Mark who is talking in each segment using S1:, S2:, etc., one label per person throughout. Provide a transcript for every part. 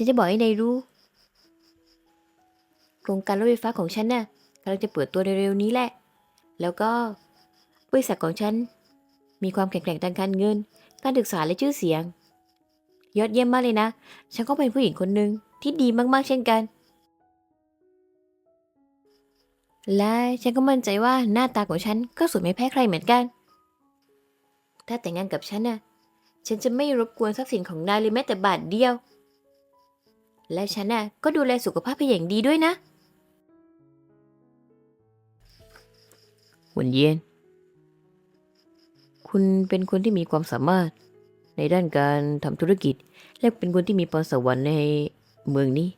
S1: ฉันจะบอกให้นายรู้ โครงการรถไฟฟ้าของฉันน่ะกำลังจะเปิดตัวเร็วๆนี้แหละ แล้วก็บริษัทของฉัน มีความแข็งแกร่งทางการเงิน การศึกษาและชื่อเสียง ยอดเยี่ยมมากเลยนะ ฉันก็เป็นผู้หญิงคนหนึ่งที่ดีมากๆเช่นกัน และฉันก็มั่นใจว่าหน้าตาของฉันก็สวยไม่แพ้ใครเหมือนกัน ถ้าแต่งงานกับฉันน่ะ ฉันจะไม่รบกวนทรัพย์สินของนายเลยแม้แต่บาทเดียว และฉันน่ะก็ดูแลสุขภาพเป็นอย่างดีด้วยนะ
S2: หวนเย็น คุณเป็นคนที่มีความสามารถในด้านการทำธุรกิจ และเป็นคนที่มีพรสวรรค์ในเมืองนี้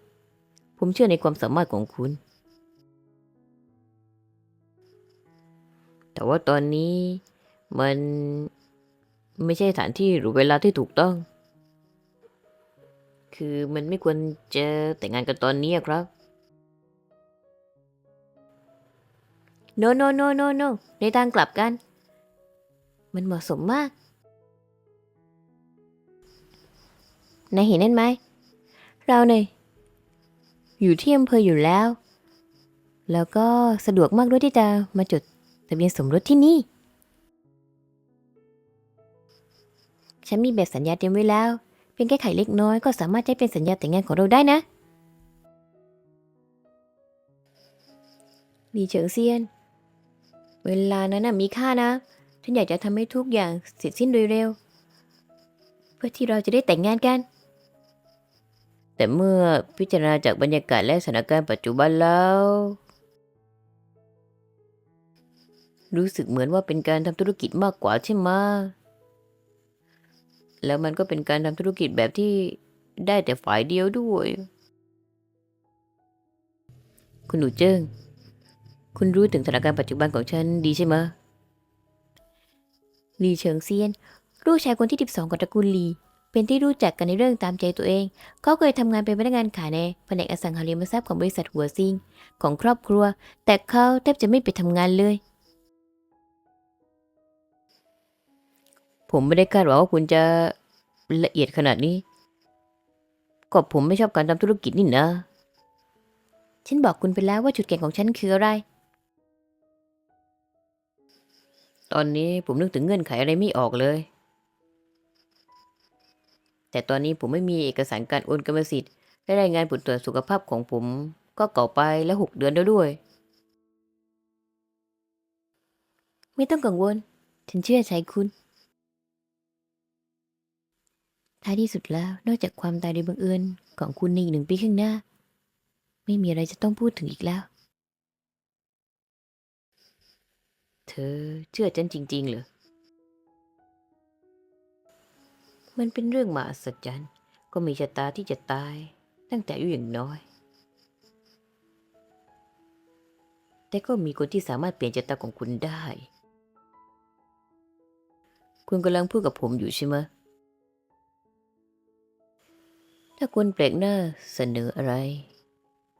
S2: ผมเชื่อในความสามารถของคุณ แต่ว่าตอนนี้มันไม่ใช่สถานที่หรือเวลาที่ถูกต้อง คือมันไม่ควรจะแต่งงานกันตอนนี้ครับ
S1: โนโนโนโนโนในทางกลับกัน มันเหมาะสมมากนายเห็นนั่นไหม เราเนี่ยอยู่ที่อำเภออยู่แล้ว แล้วก็สะดวกมากด้วยที่จะมาจดทะเบียนสมรสที่นี่ ฉันมีแบบสัญญาเตรียมไว้แล้ว พียงแค่ไขเล็กน้อยก็สามารถใช้เป็นสัญญาแต่งงานของเราได้นะลีเฉิงเซียน เวลานั้นนะมีค่านะ ฉันอยากจะทำให้ทุกอย่างเสร็จสิ้นโดยเร็ว เพื่อที่เราจะได้แต่งงานกัน
S2: แต่เมื่อพิจารณาจากบรรยากาศและสถานการณ์ปัจจุบันแล้ว รู้สึกเหมือนว่าเป็นการทำธุรกิจมากกว่าใช่ไหม แล้วมันก็เป็นการทำธุรกิจแบบที่ได้แต่ฝ่ายเดียวด้วย คุณหนูเจิ้ง คุณรู้ถึงสถานการณ์ปัจจุบันของฉันดีใช่ไหม
S1: ลีเฉิงเซียน ลูกชายคนที่ 12 ของตระกูลลี เป็นที่รู้จักกันในเรื่องตามใจตัวเอง เขาเคยทำงานเป็นพนักงานขายในแผนกอสังหาริมทรัพย์ของบริษัทหัวซิง ของครอบครัว แต่เขาแทบจะไม่ไปทำงานเลย
S2: ผมไม่ได้คาดหวังว่าคุณจะละเอียดขนาดนี้ ก็ผมไม่ชอบการทำธุรกิจนี่นะ
S1: ฉันบอกคุณไปแล้วว่าจุดแข็งของฉันคืออะไร
S2: ตอนนี้ผมนึกถึงเงื่อนไขอะไรไม่ออกเลย แต่ตอนนี้ผมไม่มีเอกสารการโอนกรรมสิทธิ์และรายงานผลตรวจสุขภาพของผมก็เก่าไปแล้วหกเดือนแล้วด้วย
S1: ไม่ต้องกังวล ฉันเชื่อใจคุณ ท้ายที่สุดแล้วนอกจากความตายโดยบังเอิญของคุณในอีกหนึ่งปีข้างหน้า ไม่มีอะไรจะต้องพูดถึงอีกแล้ว
S2: เธอเชื่อฉันจริง ๆ เหรอ มันเป็นเรื่องมหัศจรรย์ก็มีชะตาที่จะตาย ตั้งแต่อายุอย่างน้อย แต่ก็มีคนที่สามารถเปลี่ยนชะตาของคุณได้ คุณกำลังพูดกับผมอยู่ใช่ไหม ถ้าคนแปลกหน้าเสนออะไร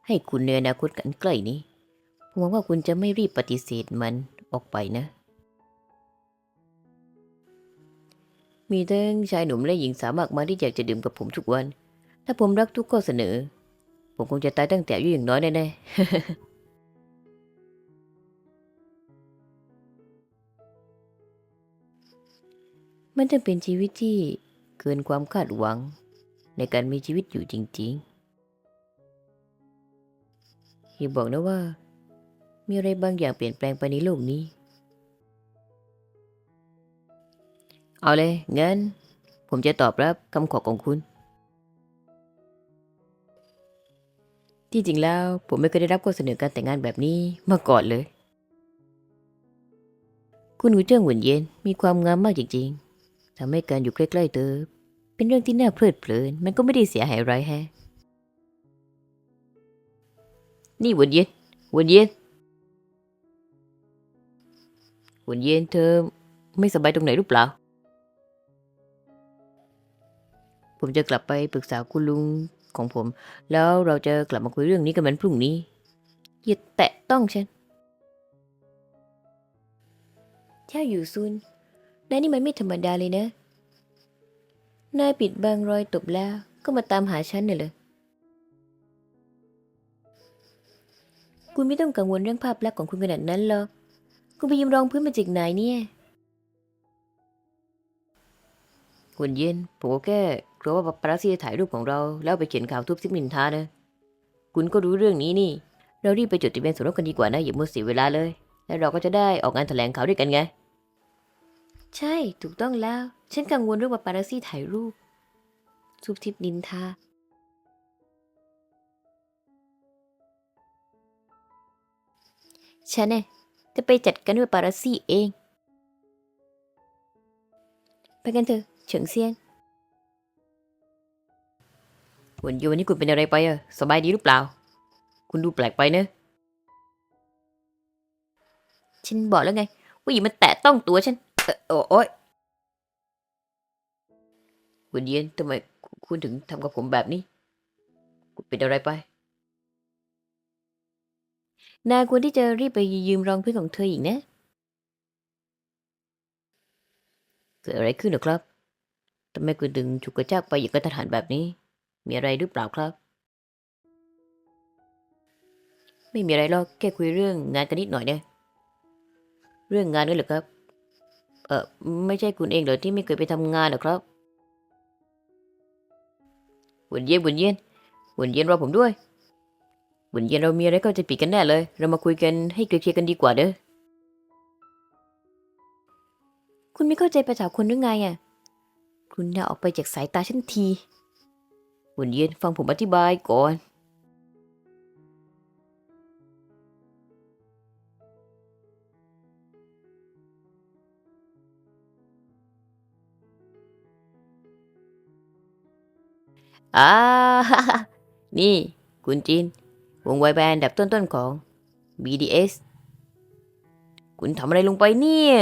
S2: ให้คุณในอนาคตกันใกล้นี้ผมหวังว่าคุณจะไม่รีบปฏิเสธมันออกไปนะ มีทั้งชายหนุ่มและหญิงสาวมากมายที่อยากจะดื่มกับผมทุกวัน ถ้าผมรักทุกข้อเสนอ ผมคงจะตายตั้งแต่อายุอย่างน้อยแน่ๆมันจะเป็นชีวิตที่เกินความคาดหวัง ในการมีชีวิตอยู่จริงๆอย่าบอกนะว่า มีอะไรบางอย่างเปลี่ยนแปลงไปในโลกนี้ เอาเลย งั้น ผมจะตอบรับคำขอของคุณ ที่จริงแล้ว ผมไม่เคยได้รับข้อเสนอการแต่งงานแบบนี้มาก่อนเลย คุณหนูเจิ้งหวนเย็นมีความงามมากจริงๆทำให้การอยู่ใกล้ๆเธอ เป็นเรื่องที่น่าเพลิดเพลิน มันก็ไม่ได้เสียหายอะไรแฮะ นี่หวนเย็นหวนเย็นหวนเย็นเธอไม่สบายตรงไหนหรือเปล่า ผมจะกลับไปปรึกษาคุณลุงของผม แล้วเราจะกลับมาคุยเรื่องนี้กันวันพรุ่งนี้
S1: อย่าแตะต้องฉันเช่าอยู่ซุนนายนี่มันไม่ธรรมดาเลยนะ นายปิดบังรอยตบแล้วก็มาตามหาฉันเนี่ยเลยคุณไม่ต้องกังวลเรื่องภาพลักษณ์ของคุณขนาดนั้นหรอก คุณไปยืมรองพื้นมาจากไหนเนี่ย
S2: คุณเย็น ผมก็แค่กลัวว่าปาราซีถ่ายรูปของเรา แล้วไปเขียนข่าวทุบซิกมินทานะ คุณก็รู้เรื่องนี้นี่ เรารีบไปจดทะเบียนสมรสกันดีกว่านะอย่ามัวเสียเวลาเลย แล้วเราก็จะได้ออกงานแถลงข่าวด้วยกันไง
S1: ใช่ ถูกต้องแล้ว ฉันกังวลเรื่องปาปารัสซี่ถ่ายรูป ซุบทิบนินทา ฉันเนี่ยจะไปจัดการด้วยปาปารัสซี่เอง ไปกันเถอะ เฉิงเซียน
S2: วันเย็นวันนี้คุณเป็นอะไรไปอะสบายดีหรือเปล่า คุณดูแปลกไปนะ
S1: ฉันบอกแล้วไงว่าอย่ามาแตะต้องตัวฉัน
S2: เอ่อ โอโอ๊ยคุณเย็นทำไมคุณถึงทำกับผมแบบนี้ คุณเป็นอะไรไป
S1: นายควรที่จะรีบไปยืมรองพื้นของเธออีกนะ
S2: เกิดอะไรขึ้นหรอครับทำไมคุณถึงฉุกกระชากไปอย่างกระทันหันแบบนี้ มีอะไรหรือเปล่าครับ ไม่มีอะไรหรอกแค่คุยเรื่องงานกันนิดหน่อยเนี่ยเรื่องงานนี่เหรอครับ เออไม่ใช่คุณเองเหรอที่ไม่เคยไปทำงานเหรอครับบุญเย็นบุญเย็นบุญเย็นรอผมด้วยบุญเย็นเรามีอะไรก็จะปิดกันแน่เลย เรามาคุยกันให้เคลียร์กันดีกว่าเด้อ
S1: คุณไม่เข้าใจภาษาคนหรือไงอะ คุณน่าออกไปจากสายตาฉันที
S2: บุญเย็นฟังผมอธิบายก่อน อ่านี่ คุณจินวงไวแบนด์อันดับต้นๆของ BDS คุณทำอะไรลงไปเนี่ย